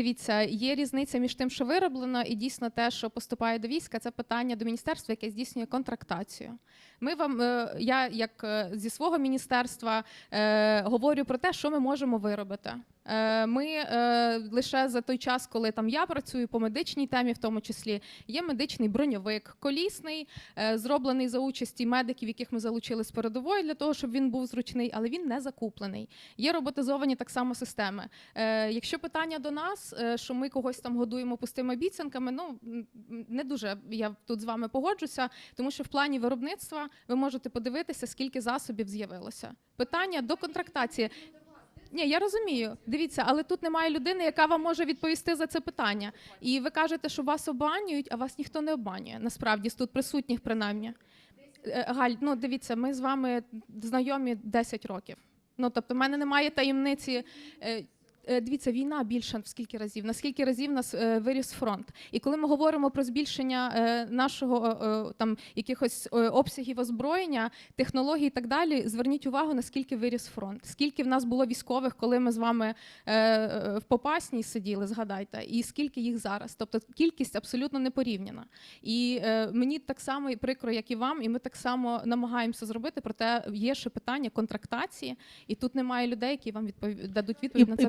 Дивіться, є різниця між тим, що вироблено, і дійсно те, що поступає до війська, це питання до міністерства, яке здійснює контрактацію. Ми вам, е, я як е, зі свого міністерства е, говорю про те, що ми можемо виробити. Ми лише за той час, коли там я працюю по медичній темі, в тому числі є медичний броньовик, колісний, зроблений за участі медиків, яких ми залучили з передової для того, щоб він був зручний, але він не закуплений. Є роботизовані так само системи. Якщо питання до нас, е, що ми когось там годуємо пустими обіцянками, ну не дуже я тут з вами погоджуся, тому що в плані виробництва ви можете подивитися, скільки засобів з'явилося. Питання до контрактації. Ні, я розумію. Дивіться, але тут немає людини, яка вам може відповісти за це питання. І ви кажете, що вас обманюють, а вас ніхто не обманює. Насправді з тут присутніх принаймні. Е, Галь, ну дивіться, ми з вами знайомі 10 років. Ну тобто, в мене немає таємниці. Е, Дивіться, війна більша в скільки разів, на скільки разів нас е, виріс фронт. І коли ми говоримо про збільшення е, нашого там якихось обсягів озброєння, технологій і так далі, зверніть увагу, наскільки виріс фронт. Скільки в нас було військових, коли ми з вами в Попасній сиділи, згадайте, і скільки їх зараз. Тобто кількість абсолютно не порівняна. І мені так само і прикро, як і вам, і ми так само намагаємося зробити. Проте є ще питання контрактації, і тут немає людей, які вам відпові... дадуть відповідь на це і